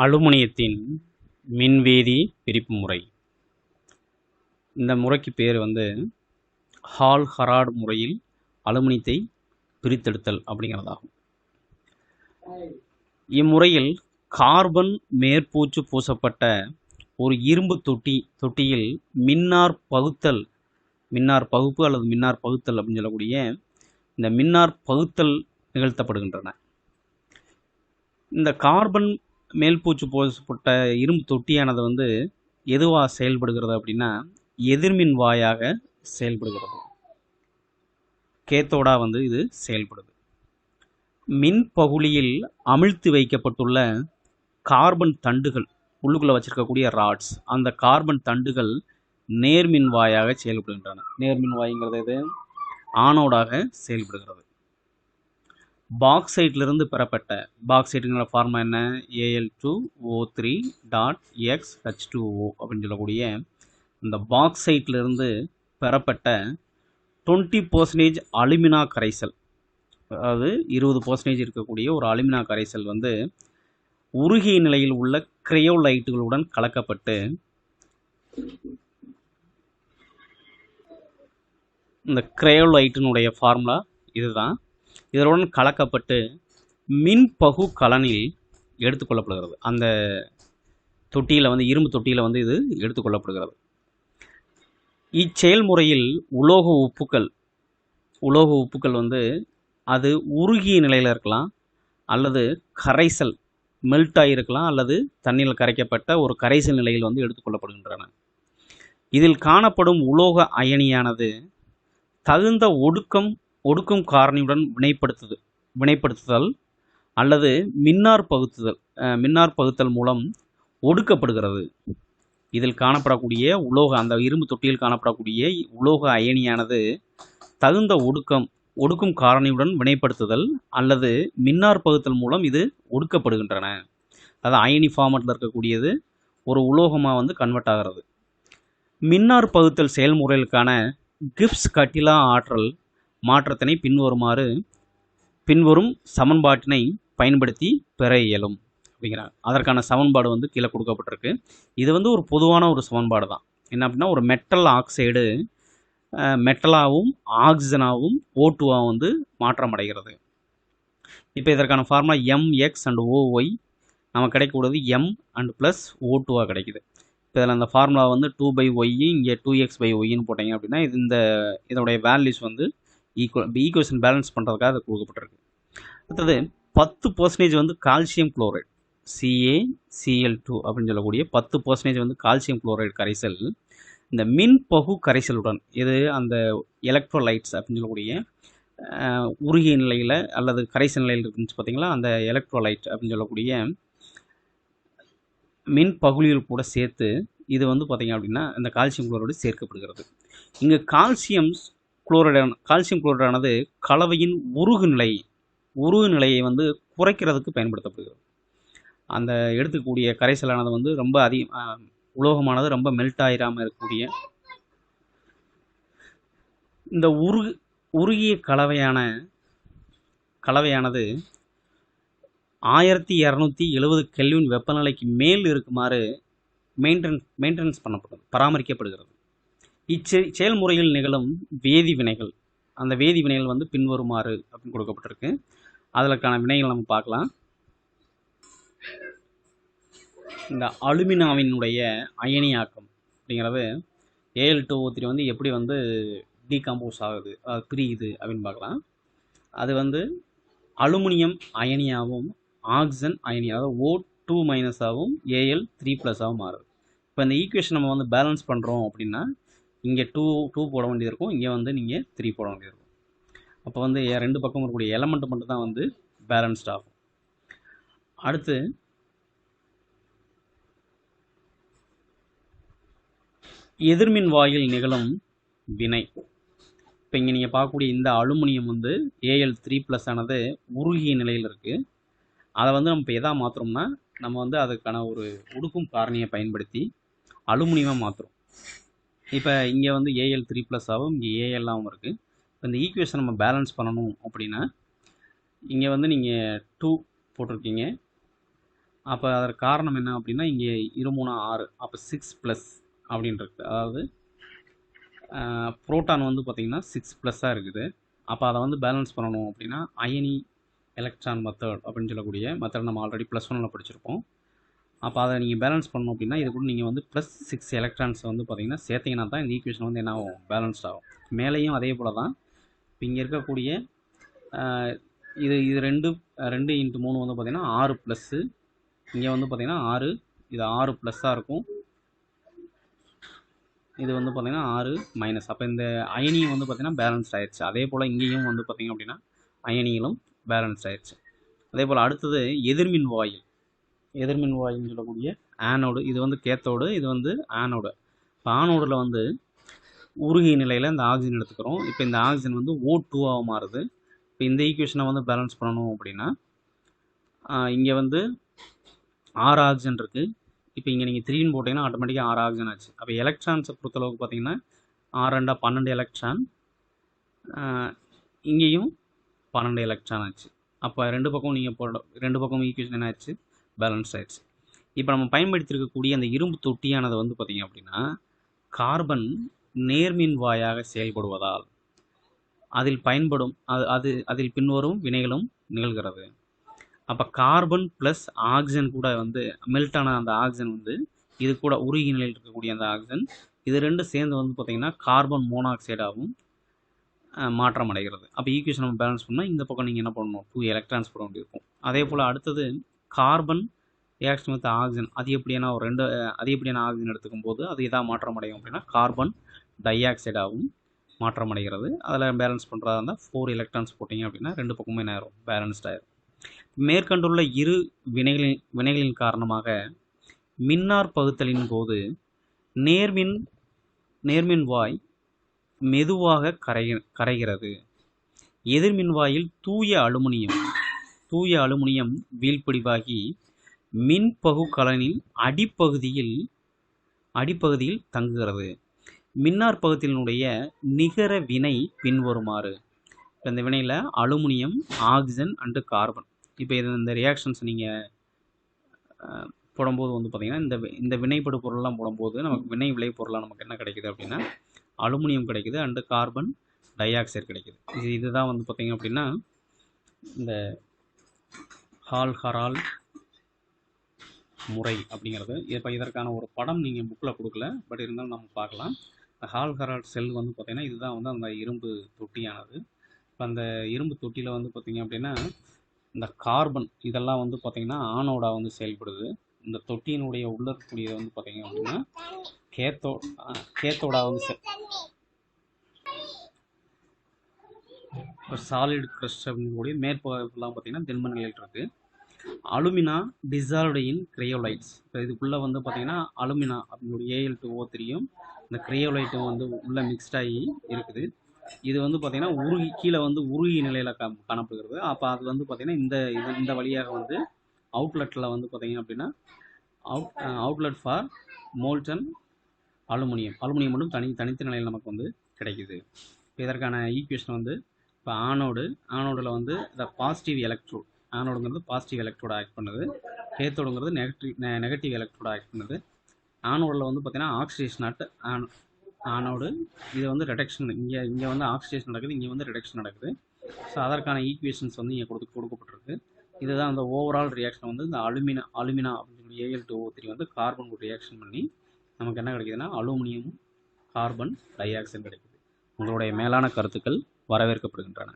அலுமினியத்தின் மின்வேதி பிரிப்பு முறை. இந்த முறைக்கு பேர் வந்து ஹால் ஹராட் முறையில் அலுமினியத்தை பிரித்தெடுத்தல் அப்படிங்கிறதாகும். இம்முறையில் கார்பன் மேற்பூச்சு பூசப்பட்ட ஒரு இரும்பு தொட்டி தொட்டியில் மின்னார் பகுத்தல் மின்னார் பகுப்பு அல்லது மின்னார் பகுத்தல் அப்படின்னு சொல்லக்கூடிய இந்த மின்னார் பகுத்தல் நிகழ்த்தப்படுகின்றன. இந்த கார்பன் மேல்பூச்சு போசப்பட்ட இரும்பு தொட்டியானது வந்து எதுவாக செயல்படுகிறது அப்படின்னா எதிர்மின் வாயாக செயல்படுகிறது. கேத்தோடா வந்து இது செயல்படுது. மின் பகுளியில் அமிழ்த்து வைக்கப்பட்டுள்ள கார்பன் தண்டுகள் உள்ளுக்குள்ளே வச்சிருக்கக்கூடிய ராட்ஸ் அந்த கார்பன் தண்டுகள் நேர்மின் வாயாக செயல்படுகின்றன. நேர்மின் வாய்ங்கிறது இது ஆனோடாக செயல்படுகிறது. பாக்சைட்லிருந்து பெறப்பட்ட பாக்ஸைட்டுங்கிற ஃபார்மா என்ன? AL two O three dot X H two O அப்படின்னு சொல்லக்கூடிய இந்த பாக்சைட்லேருந்து பெறப்பட்ட டுவெண்ட்டி பர்சன்டேஜ் அலுமினா கரைசல் அதாவது இருபது பர்சன்டேஜ் இருக்கக்கூடிய ஒரு அலுமினா கரைசல் வந்து உருகிய நிலையில் உள்ள கிரையோலைட்டுகளுடன் கலக்கப்பட்டு இந்த கிரையோலைட்டினுடைய ஃபார்முலா இதுதான். இதனுடன் கலக்கப்பட்டு மின்பகு கலனில் எடுத்துக்கொள்ளப்படுகிறது. அந்த தொட்டியில் வந்து இரும்பு தொட்டியில் வந்து இது எடுத்துக்கொள்ளப்படுகிறது. இச்செயல்முறையில் உலோக உப்புக்கள் உலோக உப்புக்கள் வந்து அது உருகிய நிலையில் இருக்கலாம் அல்லது கரைசல் மெல்ட் ஆகியிருக்கலாம் அல்லது தண்ணியில் கரைக்கப்பட்ட ஒரு கரைசல் நிலையில் வந்து எடுத்துக்கொள்ளப்படுகின்றன. இதில் காணப்படும் உலோக அயனியானது தகுந்த ஒடுக்கம் ஒடுக்கும் காரணியுடன் வினைப்படுத்துது வினைப்படுத்துதல் அல்லது மின்னார் பகுத்துதல் மின்னார் பகுத்தல் மூலம் ஒடுக்கப்படுகிறது. இதில் காணப்படக்கூடிய உலோக அந்த இரும்பு தொட்டியில் காணப்படக்கூடிய உலோக அயனியானது தகுந்த ஒடுக்கம் ஒடுக்கும் காரணியுடன் வினைப்படுத்துதல் அல்லது மின்னார் பகுத்தல் மூலம் இது ஒடுக்கப்படுகின்றன. அது அயனி ஃபார்மட்டில் இருக்கக்கூடியது ஒரு உலோகமாக வந்து கன்வெர்ட் ஆகிறது. மின்னார் பகுத்தல் செயல்முறைகளுக்கான கிப்ஸ் கட்டிலா ஆற்றல் மாற்றத்தினை பின்வருமாறு பின்வரும் சமன்பாட்டினை பயன்படுத்தி பெற இயலும் அப்படிங்கிறாங்க அதற்கான சமன்பாடு வந்து கீழே கொடுக்கப்பட்டிருக்கு. இது வந்து ஒரு பொதுவான ஒரு சமன்பாடு தான். என்ன அப்படின்னா ஒரு மெட்டல் ஆக்சைடு மெட்டலாகவும் ஆக்சிஜனாகவும் ஓட்டுவாகவும் வந்து மாற்றம் அடைகிறது இப்போ இதற்கான formula M X and O Y நமக்கு கிடைக்கக்கூடியது எம் அண்ட் ப்ளஸ் ஓ டூவாக கிடைக்குது. இப்போ இதில் அந்த ஃபார்முலா வந்து டூ பை ஒய் இங்கே டூ எக்ஸ் பை ஒய்ன்னு போட்டிங்க அப்படின்னா இது இந்த இதோடைய வேல்யூஸ் வந்து ஈக்குவல் ஈக்குவேஷன் பேலன்ஸ் பண்ணுறதுக்காக அது கொடுக்கப்பட்டிருக்கு. அடுத்தது பத்து பர்சன்டேஜ் வந்து calcium chloride CA CL two அப்படின்னு சொல்லக்கூடிய பத்து பர்சன்டேஜ் வந்து கால்சியம் குளோரைடு கரைசல் இந்த மின் பகு கரைசலுடன் இது அந்த எலக்ட்ரோலைட்ஸ் அப்படின்னு சொல்லக்கூடிய உருகிய நிலையில் அல்லது கரைசல் நிலையில் இருந்துச்சு பார்த்தீங்களா அந்த எலக்ட்ரோலைட் அப்படின்னு சொல்லக்கூடிய மின் பகுதிகள் கூட சேர்த்து இது வந்து பார்த்தீங்க அப்படின்னா இந்த கால்சியம் குளோரைடு சேர்க்கப்படுகிறது. இங்கே கால்சியம் குளோரைடான கால்சியம் குளோரைடானது கலவையின் உருகு நிலை உருகு நிலையை வந்து குறைக்கிறதுக்கு பயன்படுத்தப்படுகிறது. அந்த எடுத்துக்கூடிய கரைசலானது வந்து ரொம்ப அதிக உலோகமானது ரொம்ப மெல்ட் ஆயிராமல் இருக்கக்கூடிய இந்த உருகு உருகிய கலவையான கலவையானது ஆயிரத்தி இரநூத்தி எழுபது கெல்வின் வெப்பநிலைக்கு மேல் இருக்குமாறு மெயின்டென் மெயின்டெனன்ஸ் பண்ணப்படுது பராமரிக்கப்படுகிறது. இச்செ செயல்முறையில் நிகழும் வேதி வினைகள். அந்த வேதி வினைகள் வந்து பின்வருமாறு அப்படின்னு கொடுக்கப்பட்டிருக்கு. அதற்கான வினைகள் நம்ம பார்க்கலாம். இந்த அலுமினாவினுடைய அயனியாக்கம் அப்படிங்கிறது ஏஎல் டூ த்ரீ வந்து எப்படி வந்து டீகம்போஸ் ஆகுது அது பிரியுது அப்படின்னு பார்க்கலாம். அது வந்து அலுமினியம் அயனியாகவும் ஆக்சிஜன் அயனி அதாவது ஓ டூ மைனஸாகவும் ஏஎல் த்ரீ ப்ளஸ்ஸாகவும் மாறுது. இப்போ இந்த ஈக்குவேஷன் நம்ம வந்து பேலன்ஸ் பண்ணுறோம் அப்படின்னா இங்கே டூ டூ போட வேண்டியது இருக்கும் இங்கே வந்து நீங்கள் த்ரீ போட வேண்டியது இருக்கும் அப்போ வந்து ரெண்டு பக்கம் இருக்கக்கூடிய எலமெண்ட் மட்டும் தான் வந்து பேலன்ஸ்ட் ஆகும். அடுத்து எதிர்மின் வாயில் நிகழும் வினை. இப்போ இங்கே நீங்கள் பார்க்கக்கூடிய இந்த அலுமினியம் வந்து ஏஎல் த்ரீ ப்ளஸ் ஆனது உருகிய நிலையில் இருக்குது அதை வந்து நம்ம இப்போ எதாக மாற்றுறோம்னா நம்ம வந்து அதுக்கான ஒரு உடுக்கும் காரணியை பயன்படுத்தி அலுமினியமாக மாற்றுறோம் இப்போ இங்கே வந்து ஏஎல் த்ரீ ப்ளஸ் ஆகும் இங்கே ஏஎல்லாகவும் இருக்குது இப்போ இந்த ஈக்குவேஷன் நம்ம பேலன்ஸ் பண்ணணும் அப்படின்னா இங்கே வந்து நீங்கள் டூ போட்டிருக்கீங்க. அப்போ அதற்கு காரணம் என்ன அப்படின்னா இங்கே இருமூணு ஆறு அப்போ சிக்ஸ் ப்ளஸ் அப்படின்னு அதாவது புரோட்டான் வந்து பார்த்திங்கன்னா சிக்ஸ் ப்ளஸ்ஸாக இருக்குது. அப்போ அதை வந்து பேலன்ஸ் பண்ணணும் அப்படின்னா அயனி எலக்ட்ரான் மெத்தட் அப்படின்னு சொல்லக்கூடிய மெத்தட் நம்ம ஆல்ரெடி ப்ளஸ் ஒன்னில் படிச்சிருப்போம். அப்போ அதை நீங்கள் பேலன்ஸ் பண்ணணும் அப்படின்னா இது கூட நீங்கள் வந்து ப்ளஸ் சிக்ஸ் எலக்ட்ரான்ஸ் வந்து பார்த்தீங்கன்னா சேர்த்திங்கன்னா தான் இந்த ஈக்குவேஷன் வந்து என்ன ஆகும்? பேலன்ஸ்ட் ஆகும். மேலேயும் அதே போல் தான் இப்போ இங்கே இருக்கக்கூடிய இது இது ரெண்டு ரெண்டு இன்ட்டு மூணு வந்து பார்த்திங்கன்னா ஆறு ப்ளஸ்ஸு இங்கே வந்து பார்த்திங்கன்னா ஆறு. இது ஆறு ப்ளஸ்ஸாக இருக்கும். இது வந்து பார்த்திங்கன்னா ஆறு மைனஸ் அப்போ இந்த அயனியும் வந்து பார்த்திங்கன்னா பேலன்ஸ்ட் ஆயிடுச்சு. அதே போல் இங்கேயும் வந்து பார்த்திங்க அப்படின்னா அயனிகளும் பேலன்ஸ்ட் ஆயிடுச்சு. அதே போல் அடுத்தது எதிர்மின் வாயில் எதிர்மின் வாயுன்னு சொல்லக்கூடிய ஆனோடு இது வந்து கேத்தோடு இது வந்து ஆனோடு. இப்போ ஆனோடில் வந்து உருகிய நிலையில் இந்த ஆக்சிஜன் எடுத்துக்கிறோம். இப்போ இந்த ஆக்சிஜன் வந்து ஓ டூவாக மாறுது. இப்போ இந்த ஈக்குவேஷனை வந்து பேலன்ஸ் பண்ணணும் அப்படின்னா இங்கே வந்து ஆறு ஆக்சிஜன் இருக்குது இப்போ இங்கே நீங்கள் த்ரீன்னு போட்டிங்கன்னா ஆட்டோமேட்டிக்காக ஆறு ஆக்சிஜன் ஆச்சு. அப்போ எலக்ட்ரான்ஸை பொறுத்தளவுக்கு பார்த்தீங்கன்னா ஆறு ரெண்டா பன்னெண்டு எலக்ட்ரான் இங்கேயும் பன்னெண்டு எலக்ட்ரான் ஆச்சு. அப்போ ரெண்டு பக்கம் நீங்கள் போட ரெண்டு பக்கம் ஈக்குவேஷன் என்ன ஆச்சு? பேலன்ஸ் ஆயிடுச்சு. இப்போ நம்ம பயன்படுத்தியிருக்கக்கூடிய அந்த இரும்பு தொட்டியானது வந்து பார்த்திங்க அப்படின்னா கார்பன் நேர்மின் வாயாக செயல்படுவதால் அதில் பயன்படும் அது அது அதில் பின்வரும் வினைகளும் நிகழ்கிறது. அப்போ கார்பன் ப்ளஸ் ஆக்சிஜன் கூட வந்து மெல்ட்டான அந்த ஆக்சிஜன் வந்து இது கூட உருகி நிலையில் இருக்கக்கூடிய அந்த ஆக்சிஜன் இது ரெண்டும் சேர்ந்து வந்து பார்த்திங்கன்னா கார்பன் மோனாக்சைடாகவும் மாற்றம் அடைகிறது. அப்போ ஈக்குவேஷன் நம்ம பேலன்ஸ் பண்ணால் இந்த பக்கம் நீங்கள் என்ன பண்ணணும்? டூ எலக்ட்ரான்ஸ் போட வேண்டியிருக்கும். அதே போல் அடுத்தது கார்பன் ரியாக்ஷன் வித் ஆக்சிஜன் அது எப்படியான ஒரு ரெண்டு அது எப்படியான ஆக்சிஜன் எடுத்துக்கும் போது அது எதாக மாற்றம் அடையும் அப்படின்னா கார்பன் டை ஆக்சைடாகவும் மாற்றம் அடைகிறது அதில் பேலன்ஸ் பண்ணுறதா இருந்தால் ஃபோர் எலக்ட்ரான்ஸ் போட்டிங்க அப்படின்னா ரெண்டு பக்கமும் என்ன ஆயிரும் பேலன்ஸ்ட் ஆயிரும். மேற்கண்டுள்ள இரு வினைகளின் வினைகளின் காரணமாக மின்னார் பகுத்தலின் போது நேர்மின் நேர்மின் வாய் மெதுவாக கரை கரைகிறது. எதிர்மின்வாயில் தூய அலுமினியம் தூய அலுமினியம் வீழ்படிவாகி மின்பகு கலனின் அடிப்பகுதியில் அடிப்பகுதியில் தங்குகிறது. மின்னார் பகுதியினுடைய நிகர வினை பின்வருமாறு. இப்போ இந்த வினையில் அலுமினியம் ஆக்சிஜன் அண்டு கார்பன். இப்போ இது இந்த ரியாக்ஷன்ஸ் நீங்கள் போடும்போது வந்து பார்த்திங்கன்னா இந்த இந்த வினைப்படு பொருள்லாம் போடும்போது நமக்கு வினை விளை பொருளாக நமக்கு என்ன கிடைக்குது அப்படின்னா அலுமினியம் கிடைக்குது அண்டு கார்பன் டை ஆக்சைடு கிடைக்குது. இது இதுதான் வந்து பார்த்திங்க அப்படின்னா இந்த ஹால் ஹரால் முறை அப்படிங்கிறது. இப்போ இதற்கான ஒரு படம் நீங்கள் புக்கில் கொடுக்கல பட் இருந்தாலும் நம்ம பார்க்கலாம். இந்த ஹால் ஹரால் செல் வந்து பார்த்திங்கன்னா இதுதான் வந்து அந்த இரும்பு தொட்டியானது. இப்போ அந்த இரும்பு தொட்டியில் வந்து பார்த்திங்க அப்படின்னா இந்த கார்பன் இதெல்லாம் வந்து பார்த்திங்கன்னா ஆனோடா வந்து செயல்படுது. இந்த தொட்டியினுடைய உள்ள இருக்கக்கூடியது வந்து பார்த்திங்க அப்படின்னா கேத்தோ கேத்தோடா வந்து செல் இப்போ சாலிட் கிரஸ்ட் அப்படிங்கக்கூடிய மேற்பகுதியெல்லாம் பார்த்தீங்கன்னா திண்ம நிலையில் இருக்குது அலுமினா டிசால்வ்டு இன் கிரையோலைட்ஸ். இப்போ இதுக்குள்ளே வந்து பார்த்தீங்கன்னா அலுமினா அப்படிங்களுடைய ஏஎல் டூ ஓ த்ரீயும் இந்த கிரையோலைட்டும் வந்து உள்ளே மிக்ஸ்டாகி இருக்குது. இது வந்து பார்த்தீங்கன்னா உருகி கீழே வந்து உருகி நிலையில் கா காணப்படுகிறது. அப்போ அது வந்து பார்த்தீங்கன்னா இந்த இது இந்த வழியாக வந்து அவுட்லெட்டில் வந்து பார்த்திங்க அப்படின்னா out outlet for molten aluminium aluminium மட்டும் தனி தனித்த நிலையில் நமக்கு வந்து கிடைக்குது. இப்போ இதற்கான ஈக்குவேஷன் வந்து இப்போ ஆனோடு ஆனோடில் வந்து த பாசிட்டிவ் எலக்ட்ரோட் ஆனோடுங்கிறது பாசிட்டிவ் எலக்ட்ரோட ஆக்ட் பண்ணுது. கேத்தோடுங்கிறது நெகட்டிவ் நெகட்டிவ் எலக்ட்ரோட ஆக்ட் பண்ணுது. ஆனோடில் வந்து பார்த்தீங்கன்னா ஆக்சிடேஷன் அட் ஆன் ஆனோடு இது வந்து ரிடக்ஷன் இங்கே இங்கே வந்து ஆக்சிடேஷன் நடக்குது இங்கே வந்து ரிடக்ஷன் நடக்குது. ஸோ அதற்கான ஈக்குவேஷன்ஸ் வந்து இங்கே கொடுத்து கொடுக்கப்பட்டிருக்கு. இதுதான் அந்த ஓவரால் ரியாக்ஷன் வந்து இந்த அலுமினா அலுமினா அப்படின்னு சொல்லி ஏஎல் டூ ஓ த்ரீ வந்து கார்பன் கூட ரியாக்ஷன் பண்ணி நமக்கு என்ன கிடைக்குதுன்னா அலுமினியம் கார்பன் டை ஆக்சைடு கிடைக்குது. உங்களுடைய மேலான கருத்துக்கள் வரவேற்கப்படுகின்றன.